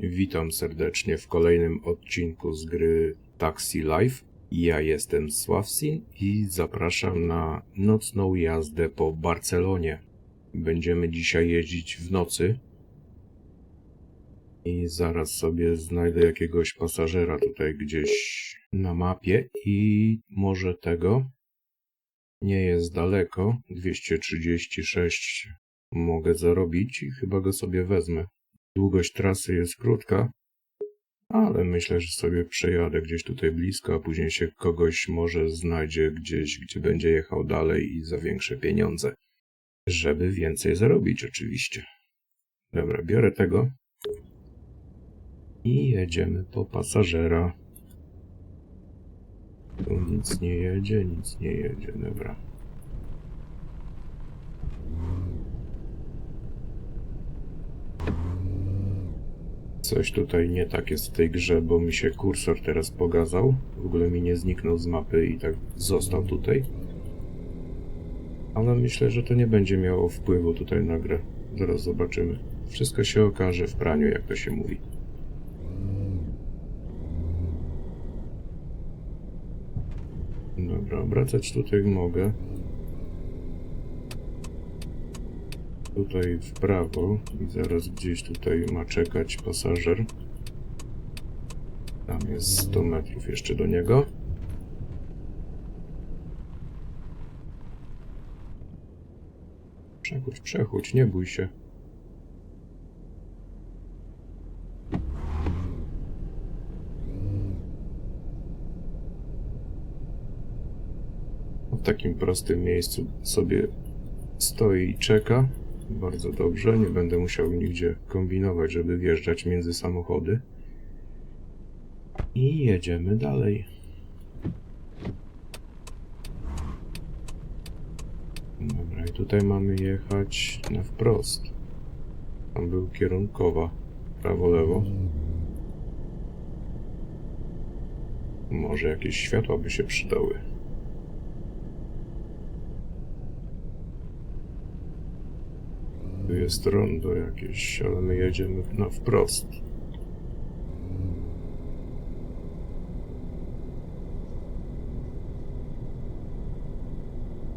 Witam serdecznie w kolejnym odcinku z gry Taxi Life. Ja jestem Sławsin i zapraszam na nocną jazdę po Barcelonie. Będziemy dzisiaj jeździć w nocy. I zaraz sobie znajdę jakiegoś pasażera tutaj gdzieś na mapie i może tego. Nie jest daleko. 236 mogę zarobić i chyba go sobie wezmę. Długość trasy jest krótka, ale myślę, że sobie przejadę gdzieś tutaj blisko, a później się kogoś może znajdzie gdzieś, gdzie będzie jechał dalej i za większe pieniądze. Żeby więcej zarobić, oczywiście. Dobra, biorę tego. I jedziemy po pasażera. Tu nic nie jedzie, nic nie jedzie, dobra. Coś tutaj nie tak jest w tej grze, bo mi się kursor teraz pogazał. W ogóle mi nie zniknął z mapy i tak został tutaj. Ale myślę, że to nie będzie miało wpływu tutaj na grę. Zaraz zobaczymy. Wszystko się okaże w praniu, jak to się mówi. Dobra, obracać tutaj mogę. Tutaj w prawo i zaraz gdzieś tutaj ma czekać pasażer. Tam jest 100 metrów jeszcze do niego. Przechódź, przechódź, nie bój się. W takim prostym miejscu sobie stoi i czeka. Bardzo dobrze, nie będę musiał nigdzie kombinować, żeby wjeżdżać między samochody. I jedziemy dalej. Dobra, i tutaj mamy jechać na wprost. Tam był kierunkowa. Prawo, lewo. Może jakieś światła by się przydały. Jest rondo jakieś, ale my jedziemy na wprost.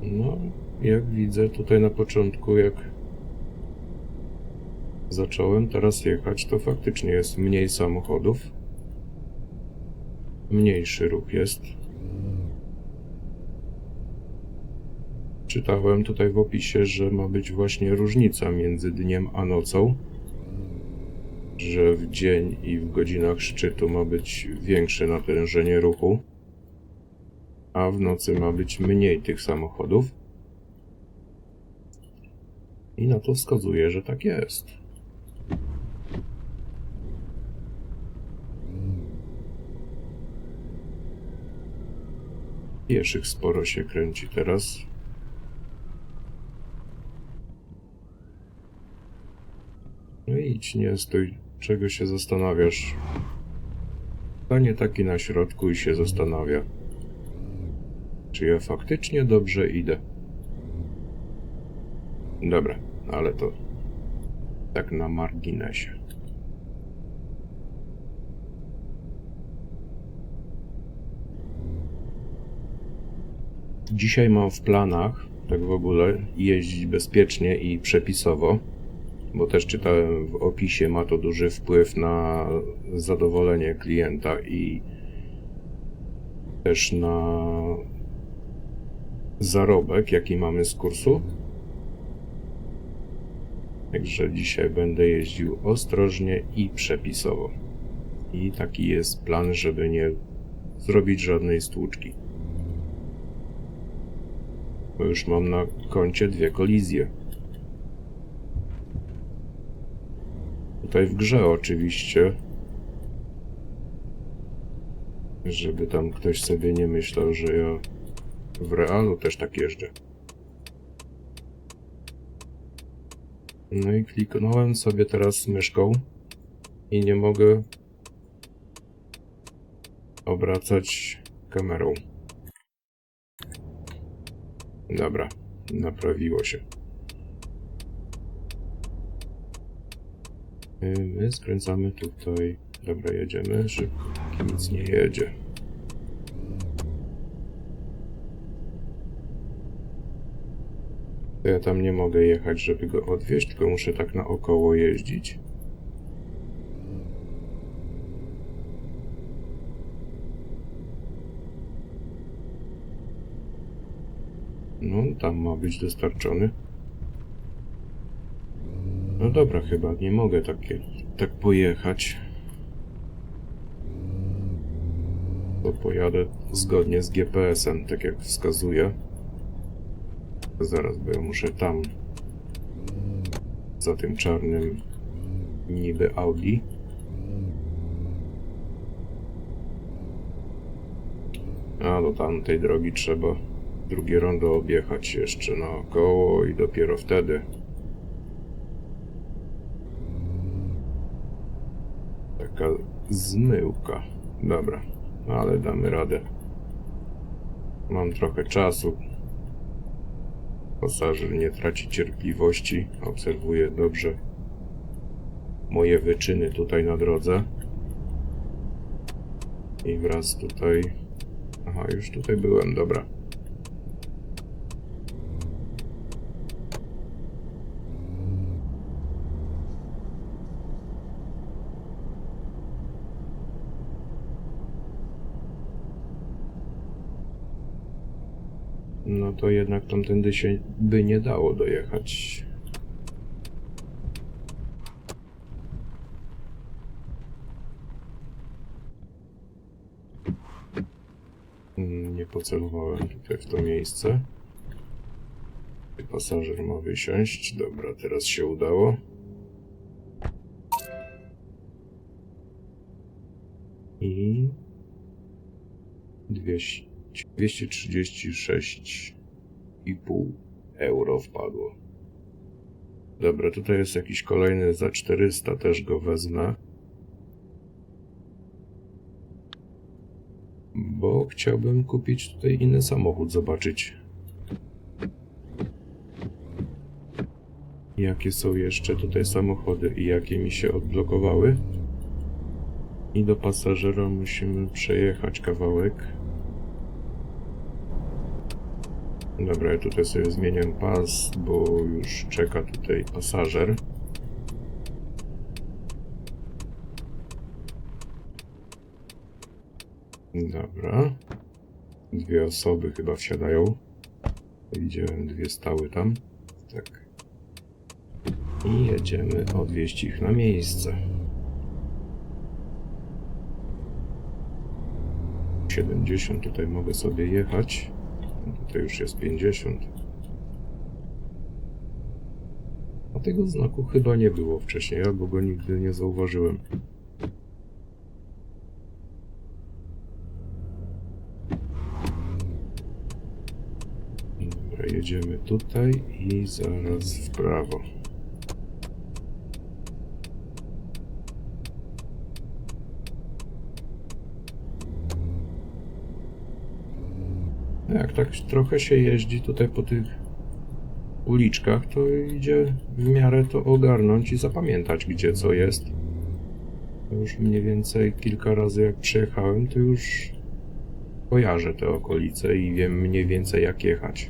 No, jak widzę tutaj na początku, jak zacząłem teraz jechać, to faktycznie jest mniej samochodów. Mniejszy ruch jest. Czytałem tutaj w opisie, że ma być właśnie różnica między dniem a nocą. Że w dzień i w godzinach szczytu ma być większe natężenie ruchu, a w nocy ma być mniej tych samochodów. I na to wskazuje, że tak jest. Pieszych sporo się kręci teraz. No idź, nie stój. Czego się zastanawiasz? Stanie taki na środku i się zastanawia. Czy ja faktycznie dobrze idę? Dobra, ale to tak na marginesie. Dzisiaj mam w planach, tak w ogóle, jeździć bezpiecznie i przepisowo bo też czytałem w opisie, ma to duży wpływ na zadowolenie klienta i też na zarobek, jaki mamy z kursu. Także dzisiaj będę jeździł ostrożnie i przepisowo. I taki jest plan, żeby nie zrobić żadnej stłuczki. Bo już mam na koncie dwie kolizje. Tutaj w grze oczywiście. Żeby tam ktoś sobie nie myślał, że ja w realu też tak jeżdżę. No i kliknąłem sobie teraz myszką i nie mogę obracać kamerą. Dobra, naprawiło się. My skręcamy tutaj. Dobra, jedziemy szybko. Nic nie jedzie. To ja tam nie mogę jechać, żeby go odwieźć, tylko muszę tak naokoło jeździć. No, tam ma być dostarczony. No dobra, chyba nie mogę takie, tak pojechać. To pojadę zgodnie z GPS-em, tak jak wskazuje. Zaraz, bo ja muszę tam za tym czarnym niby Audi. A do tamtej drogi trzeba drugie rondo objechać jeszcze naokoło i dopiero wtedy. Taka zmyłka. Dobra, ale damy radę. Mam trochę czasu. Pasażer nie traci cierpliwości, obserwuje dobrze moje wyczyny tutaj na drodze. I wraz tutaj. Aha, już tutaj byłem, dobra. No to jednak tamtędy się by nie dało dojechać. Mm, Nie pocelowałem tutaj w to miejsce. Pasażer ma wysiąść. Dobra, teraz się udało. I 200 236,5 euro wpadło. Dobra, tutaj jest jakiś kolejny za 400, też go wezmę. Bo chciałbym kupić tutaj inny samochód, zobaczyć. Jakie są jeszcze tutaj samochody i jakie mi się odblokowały. I do pasażera musimy przejechać kawałek. Dobra, ja tutaj sobie zmieniam pas, bo już czeka tutaj pasażer. Dobra. Dwie osoby chyba wsiadają. Widziałem dwie stały tam. Tak. I jedziemy odwieźć ich na miejsce. 70 tutaj mogę sobie jechać. To już jest 50. A tego znaku chyba nie było wcześniej, albo go nigdy nie zauważyłem. Dobra, jedziemy tutaj i zaraz w prawo. Jak tak trochę się jeździ tutaj po tych uliczkach, to idzie w miarę to ogarnąć i zapamiętać, gdzie co jest. Już mniej więcej kilka razy jak przyjechałem, to już kojarzę te okolice i wiem mniej więcej jak jechać.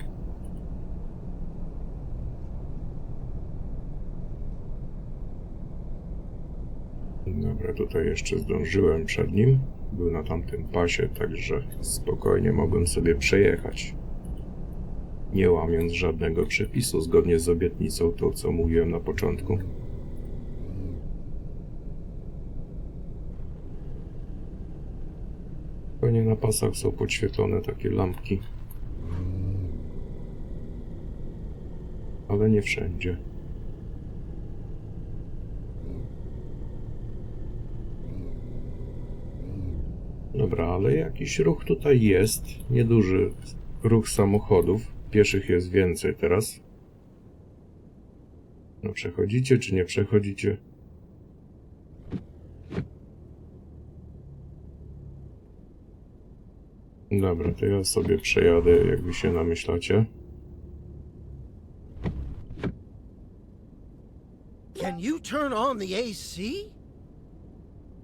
Dobra, tutaj jeszcze zdążyłem przed nim. Był na tamtym pasie, także spokojnie mogłem sobie przejechać. Nie łamiąc żadnego przepisu, zgodnie z obietnicą, to co mówiłem na początku. Pewnie na pasach są podświetlone takie lampki. Ale nie wszędzie. Dobra, ale jakiś ruch tutaj jest. Nieduży ruch samochodów. Pieszych jest więcej teraz. No przechodzicie czy nie przechodzicie? Dobra, to ja sobie przejadę, jak wy się namyślacie. Can you turn on the AC?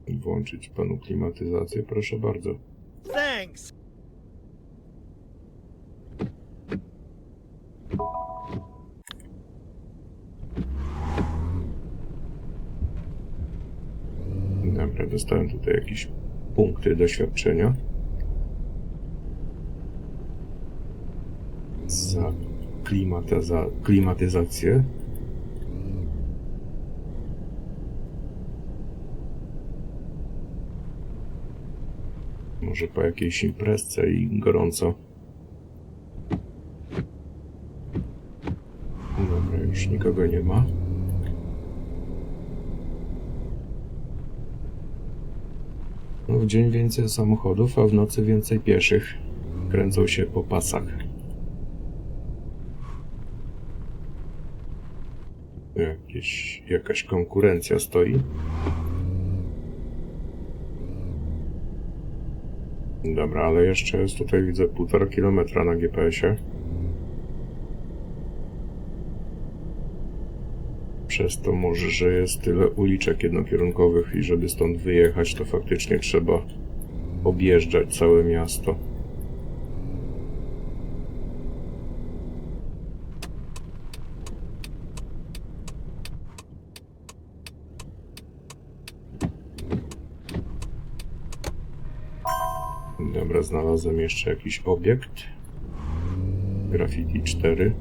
Włączyć panu klimatyzację, proszę bardzo. Thanks. Dobra, dostałem tutaj jakieś punkty doświadczenia. Za klimatyza klimatyzację. Może po jakiejś imprezce i gorąco. Dobra, już nikogo nie ma. No, w dzień więcej samochodów, a w nocy więcej pieszych. Kręcą się po pasach. Jakieś, jakaś konkurencja stoi. Dobra, ale jeszcze jest tutaj, widzę, półtora kilometra na GPS-ie. Przez to może, że jest tyle uliczek jednokierunkowych i żeby stąd wyjechać, to faktycznie trzeba objeżdżać całe miasto. Dobra, znalazłem jeszcze jakiś obiekt. Graffiti 4.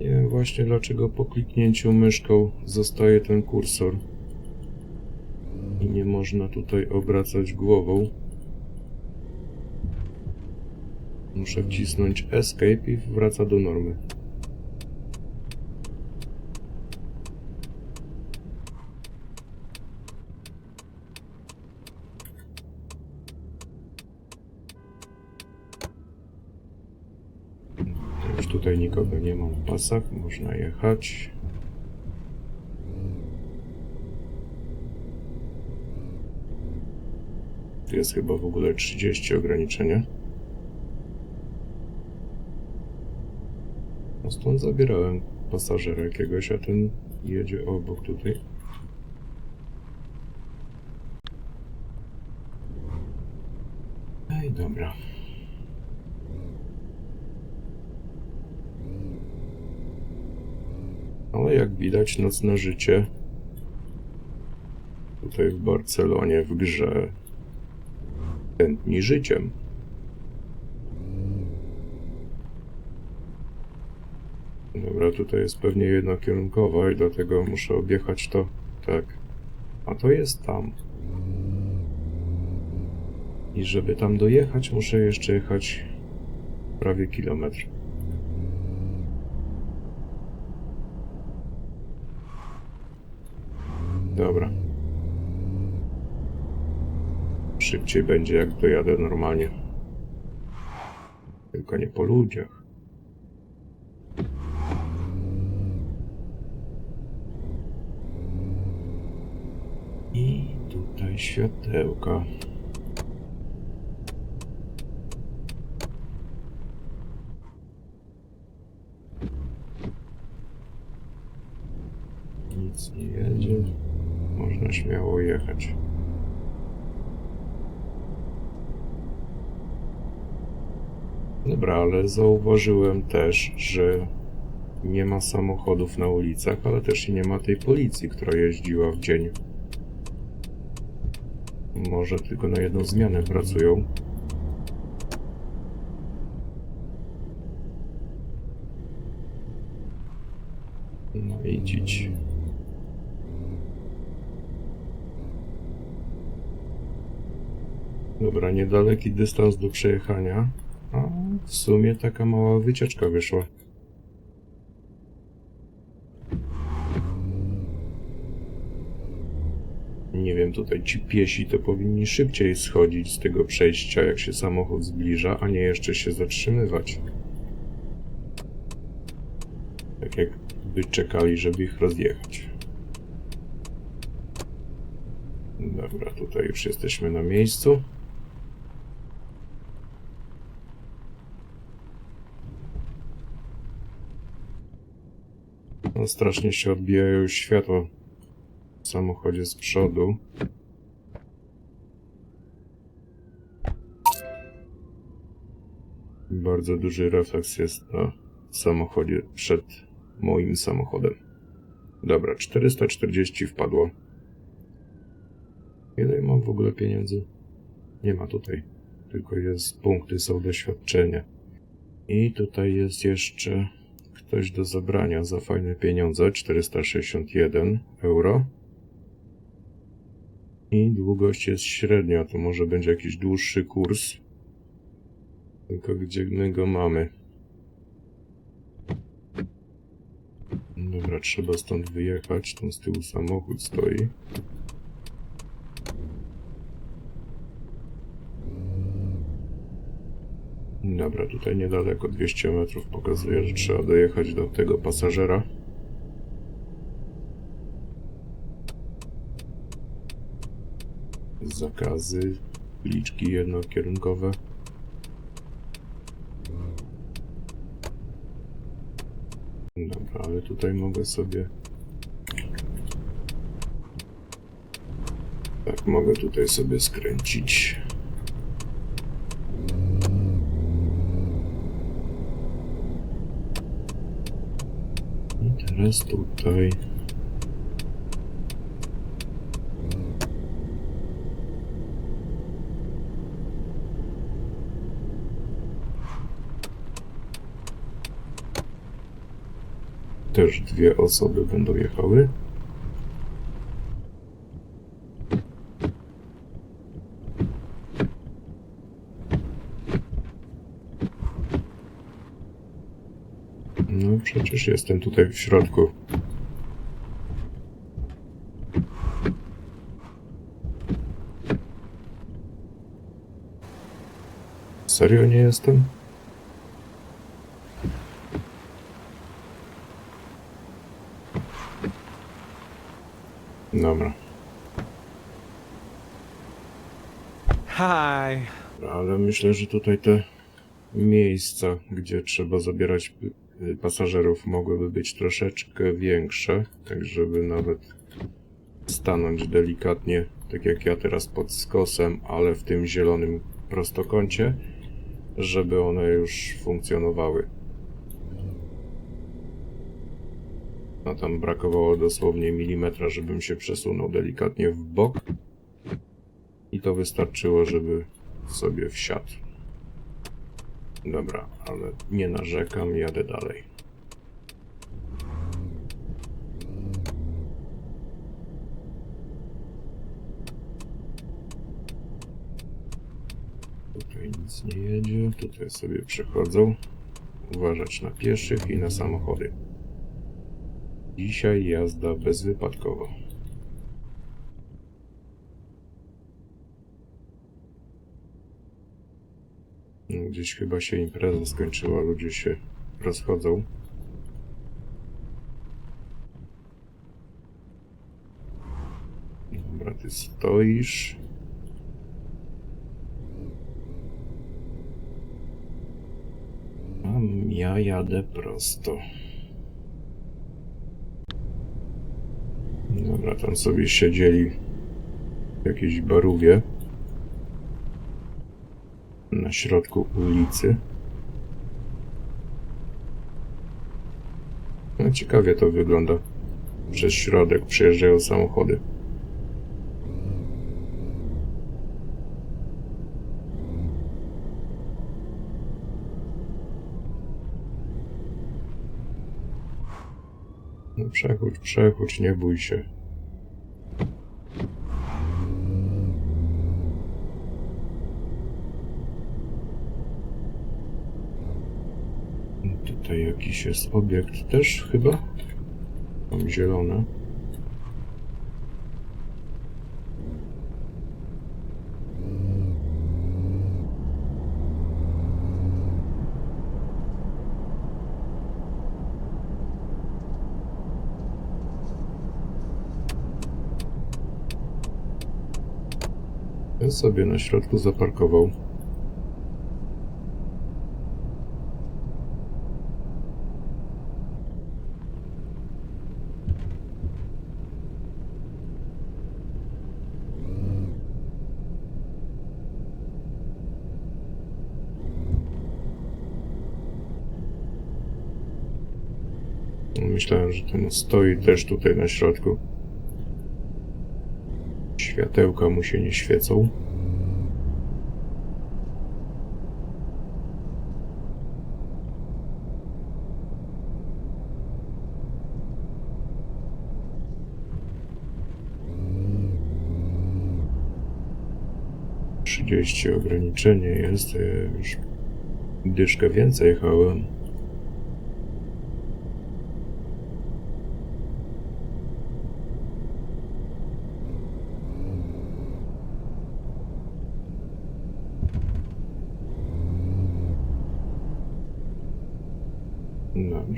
Nie wiem właśnie dlaczego po kliknięciu myszką zostaje ten kursor. I nie można tutaj obracać głową. Muszę wcisnąć Escape i wraca do normy. Już tutaj nikogo nie ma na pasach, można jechać. Jest chyba w ogóle 30 ograniczenie. Stąd zabierałem pasażera jakiegoś, a ten jedzie obok tutaj. Ej, dobra. Ale jak widać, nocne życie tutaj w Barcelonie w grze tętni życiem. Dobra, tutaj jest pewnie jednokierunkowa i dlatego muszę objechać to tak. A to jest tam. I żeby tam dojechać, muszę jeszcze jechać prawie kilometr. Dobra. Szybciej będzie, jak dojadę normalnie. Tylko nie po ludziach. I tutaj światełka. Nic nie jedzie. Można śmiało jechać. Dobra, ale zauważyłem też, że nie ma samochodów na ulicach, ale też nie ma tej policji, która jeździła w dzień. Może tylko na jedną zmianę pracują. No i dziś. Dobra, niedaleki dystans do przejechania. A w sumie taka mała wycieczka wyszła. Wiem, tutaj ci piesi to powinni szybciej schodzić z tego przejścia, jak się samochód zbliża, a nie jeszcze się zatrzymywać. Tak jakby czekali, żeby ich rozjechać. Dobra, tutaj już jesteśmy na miejscu. No, strasznie się odbijają światła w samochodzie z przodu. Bardzo duży refleks jest na samochodzie przed moim samochodem. Dobra, 440 wpadło. Ile mam w ogóle pieniędzy? Nie ma tutaj. Tylko jest punkty, są doświadczenia. I tutaj jest jeszcze ktoś do zabrania za fajne pieniądze. 461 euro. I długość jest średnia, to może będzie jakiś dłuższy kurs. Tylko gdzie my go mamy? Dobra, trzeba stąd wyjechać. Tam z tyłu samochód stoi. Dobra, tutaj niedaleko 200 metrów pokazuje, że trzeba dojechać do tego pasażera. Zakazy, liczki jednokierunkowe. Dobra, ale tutaj mogę sobie... Tak, mogę tutaj sobie skręcić. I teraz tutaj... Też dwie osoby będą jechały. No przecież jestem tutaj w środku. Serio nie jestem? Dobra, Hi. ale myślę, że tutaj te miejsca, gdzie trzeba zabierać y, pasażerów, mogłyby być troszeczkę większe, tak żeby nawet stanąć delikatnie, tak jak ja teraz pod skosem, ale w tym zielonym prostokącie, żeby one już funkcjonowały. No tam brakowało dosłownie milimetra, żebym się przesunął delikatnie w bok. I to wystarczyło, żeby sobie wsiadł. Dobra, ale nie narzekam, jadę dalej. Tutaj nic nie jedzie, tutaj sobie przechodzą. Uważać na pieszych i na samochody. Dzisiaj jazda bezwypadkowa. No, Gdzieś chyba się impreza skończyła, ludzie się rozchodzą. Dobra, ty stoisz. A ja jadę prosto. Dobra, tam sobie siedzieli w jakiejś barówie na środku ulicy. No, ciekawie to wygląda. Przez środek przejeżdżają samochody. No przechódź, przechódź, nie bój się. Tutaj jakiś jest obiekt też chyba. Tam zielone. Sobie na środku zaparkował. Myślałem, że ten stoi też tutaj na środku. Światełka mu się nie świecą. Trzydzieści ograniczenie jest, już dyszkę więcej jechałem.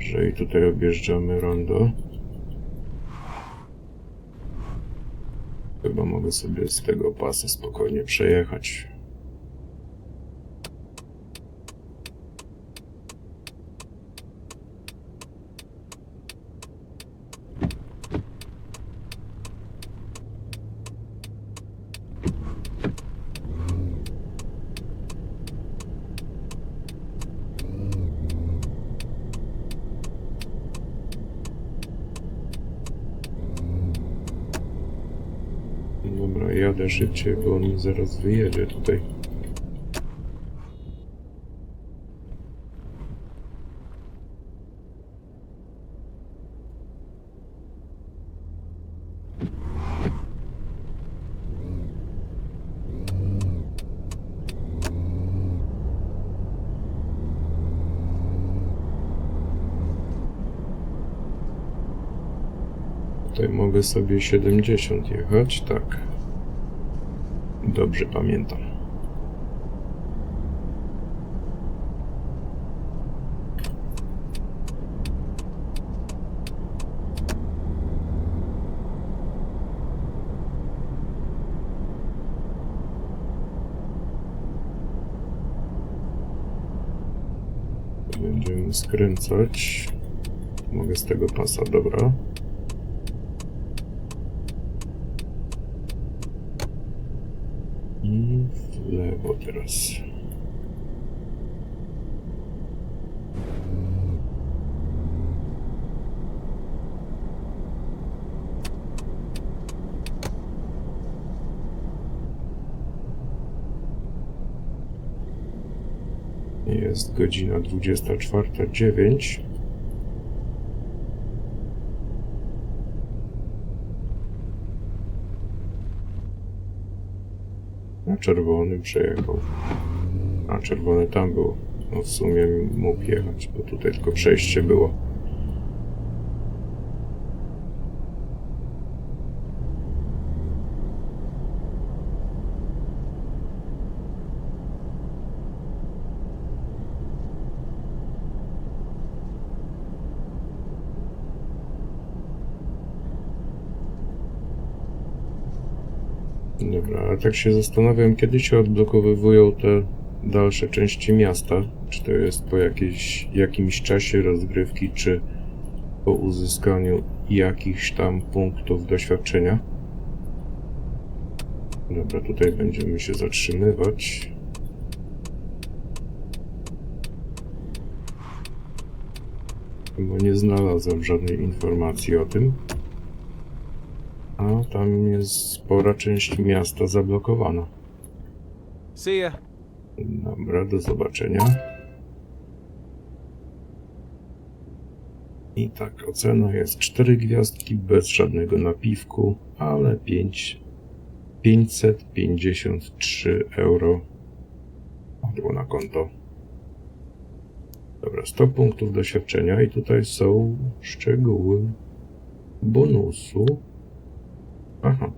Dobrze, i tutaj objeżdżamy rondo. Chyba mogę sobie z tego pasa spokojnie przejechać. Szybciej, bo on zaraz wyjedzie tutaj. Tutaj mogę sobie 70 jechać, tak. Dobrze pamiętam. Będziemy skręcać. Mogę z tego pasa, dobra. W lewo teraz. Jest godzina 24.09. czerwony przejechał. A czerwony tam był. No w sumie mógł jechać, bo tutaj tylko przejście było. Dobra, ale tak się zastanawiam, kiedy się odblokowywują te dalsze części miasta. Czy to jest po jakiejś, jakimś czasie rozgrywki, czy po uzyskaniu jakichś tam punktów doświadczenia. Dobra, tutaj będziemy się zatrzymywać. Bo nie znalazłem żadnej informacji o tym. A tam jest spora część miasta zablokowana. See ya. Dobra, do zobaczenia. I tak, ocena jest 4 gwiazdki bez żadnego napiwku, ale 5, 553 euro padło na konto. Dobra, 100 punktów doświadczenia i tutaj są szczegóły bonusu. Aha.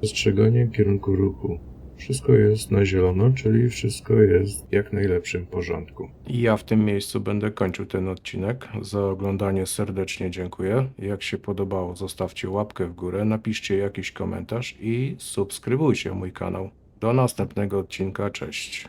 Przestrzeganie kierunku ruchu. Wszystko jest na zielono, czyli wszystko jest w jak najlepszym porządku. I ja w tym miejscu będę kończył ten odcinek. Za oglądanie serdecznie dziękuję. Jak się podobało, zostawcie łapkę w górę, napiszcie jakiś komentarz i subskrybujcie mój kanał. Do następnego odcinka, cześć.